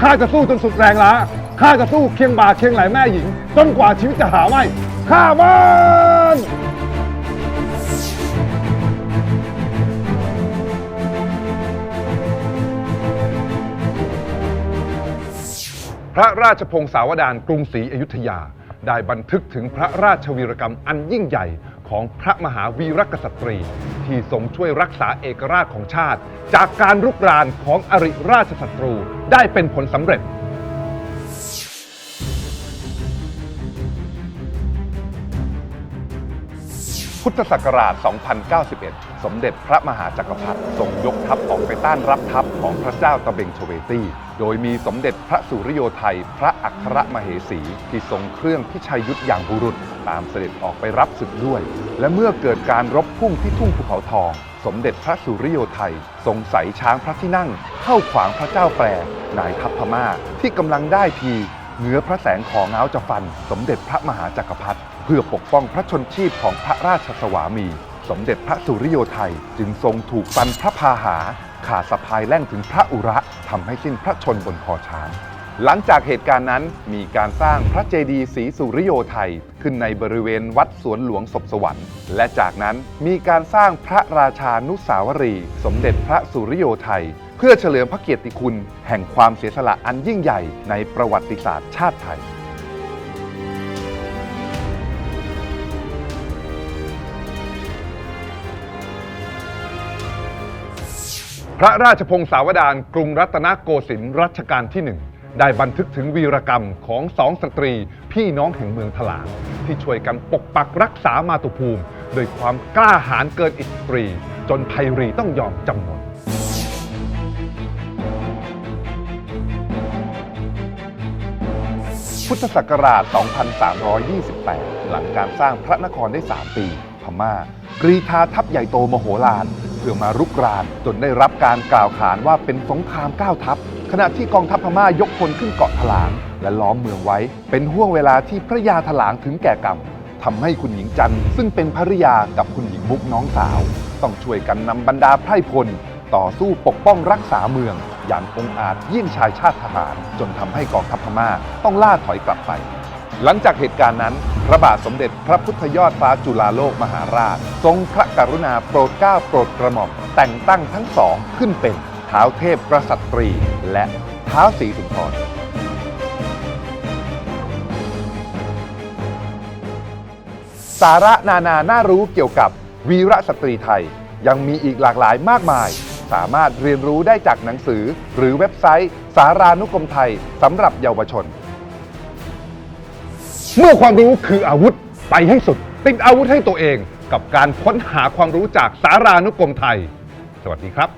ข้าจะสู้จนสุดแรงล้า ข้าจะสู้เคียงบ่าเคียงไหลแม่หญิง จนกว่าชีวิตจะหาไม่ ข้ามันพระราชพงศาวดารกรุงศรีอยุธยา ได้บันทึกถึงพระราชวีรกรรมอันยิ่งใหญ่ ของพระมหาวีรกษัตรี ที่ทรงช่วยรักษาเอกราชของชาติ จากการรุกรานของอริราชศัตรูได้เป็นผลสำเร็จ พุทธศักราช 2091 สมเด็จพระมหาจักรพรรดิทรงยกทัพออกไปต้านรับทัพของพระเจ้าตะเบงชเวตี้ โดยมีสมเด็จพระสุริโยไทย พระอัครมเหสี ที่ทรงเครื่องพิชัยยุทธอย่างบุรุษ ตามเสด็จออกไปรับศึกด้วย และเมื่อเกิดการรบพุ่งที่ทุ่งภูเขาทอง สมเด็จพระสุริโยไทย ทรงใส่ช้างพระที่นั่ง เข้าขวางพระเจ้าแปรนายทัพพม่าที่กำลังได้ที เหนือพระแสงของเงาจะฟัน สมเด็จพระมหาจักรพรรดิเพื่อปกป้องพระชนชีพของพระราชสวามี สมเด็จพระสุริโยไทย จึงทรงถูกฟันพระพาหา ขาดสะพายแล่งถึงพระอุระทำให้สิ้นพระชนบนคอช้าง หลังจากเหตุการณ์นั้นมีการสร้างพระเจดีย์ศรีสุริโยไทย ขึ้นในบริเวณวัดสวนหลวงศพสวรรค์ และจากนั้นมีการสร้างพระราชานุสาวรีย์สมเด็จพระสุริโยไทย เพื่อเฉลิมพระเกียรติคุณ แห่งความเสียสละอันยิ่งใหญ่ในประวัติศาสตร์ชาติไทยพระราชพงศาวดารกรุงรัตนโกสินทร์รัชกาลที่หนึ่ง ได้บันทึกถึงวีรกรรมของสองสตรีพี่น้องแห่งเมืองถลางที่ช่วยกันปกปักรักษามาตุภูมิโดยความกล้าหาญเกินอิสตรี จนไพรีต้องยอมจำนนพุทธศักราช 2328 หลังการสร้างพระนครได้ 3 ปี พม่ากรีธาทัพใหญ่โตมโหฬาร พื่อมารุกราน จนได้รับการกล่าวขานว่าเป็นสงครามก้าวทัพ ขณะที่กองทัพพม่ายกพลขึ้นเกาะถลาง และล้อมเมืองไว้ เป็นห่วงเวลาที่พระยาถลางถึงแก่กรรมทำให้คุณหญิงจันทร์ซึ่งเป็นภริยากับคุณหญิงมุกน้องสาว ต้องช่วยกันนำบรรดาไพร่พล ต่อสู้ปกป้องรักษาเมือง อย่างองอาจยิ่งชายชาติทหาร จนทำให้กองทัพพม่าต้องล่าถอยกลับไป หลังจากเหตุการณ์นั้น พระบาทสมเด็จพระพุทธยอดฟ้าจุฬาโลกมหาราช ทรงพระกรุณาโปรดเกล้าโปรดกระหม่อมแต่งตั้งทั้งสองขึ้นเป็นเท้าวเทพกษัตรี และเท้าวศรีสุนทรสาระนานาน่ารู้เกี่ยวกับวีรสตรีไทย ยังมีอีกหลากหลายมากมาย สามารถเรียนรู้ได้จากหนังสือ หรือเว็บไซต์ สารานุกรมไทยสำหรับเยาวชน เมื่อความรู้คืออาวุธไปให้สุด ติดอาวุธให้ตัวเองกับการค้นหาความรู้จากสารานุกรมไทย สวัสดีครับ